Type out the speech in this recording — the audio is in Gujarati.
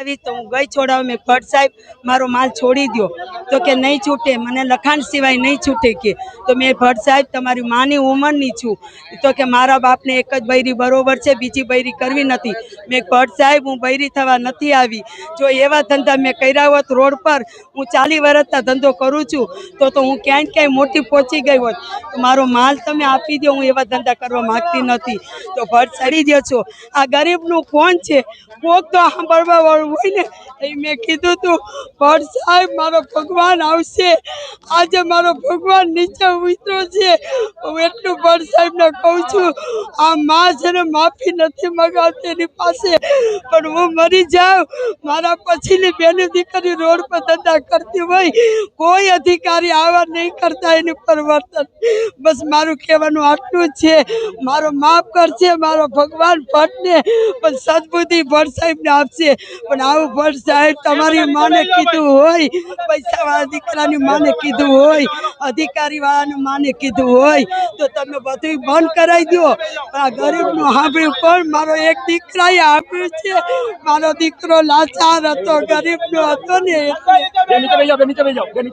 આવી તો હું ગઈ છોડાવ, મેં ભટ્ટ સાહેબ મારો માલ છોડી દો તો કે નહીં છૂટે, મને લખાણ સિવાય નહીં છૂટે કે. તો મેં ભટ્ટ સાહેબ તમારી માની ઉંમરની છું. તો કે મારા બાપને એક જ બૈરી બરોબર છે, બીજી બૈરી કરવી નથી. મેં ભટ્ટ સાહેબ, હું બૈરી થવા નથી આવી. જો એવા ધંધા મેં કર્યા હોત રોડ પર, હું ચાલી વર્ષના ધંધો કરું છું, તો તો હું ક્યાંય ક્યાંય મોટી પહોંચી ગઈ હોત. તો મારો માલ તમે આપી દો હું એવા ધંધા કરવા માગતી નથી. તો ભટ્ટ ચડી દો છો. આ ગરીબનું કોણ છે? કોક તો સાંભળવા વાળું હોય ને એ મેં કીધું તું ભટ્ટ સાહેબ મારો ભગવાન આવશે. આજે મારો ભગવાન નીચે ઉતરો છે. હું એટલું ભટ્ટ સાહેબને કહું છું આ માં છે ને માફી નથી મગાવતી એની પાસે પણ હું મરી જાઉં. મારા પછીની બેની દીકરી રોડ પર ધંધા કરતી હોય કોઈ અધિકારી આવા નહીં કરતા એની પરિવર્તન બસ મારું કહેવાનું આટલું જ છે. મારો માફ કરશે મારો ભગવાન ભટ્ટને પણ સદબુદ્ધિ ભટ્ટ સાહેબને આપશે પણ આવું ભટ્ટ સાહેબ તમારી માને કીધું હોય પૈસાવાળા દીકરાની માને કીધું હોય અધિકારી વાળાનું માને કીધું હોય, તો તમે બધું બંધ કરાવી દો. આ ગરીબનું સાંભળ્યું પણ મારો એક દીકરાએ આપ્યું છે. મારો દીકરો લાચાર હતો, ગરીબનો હતો ને.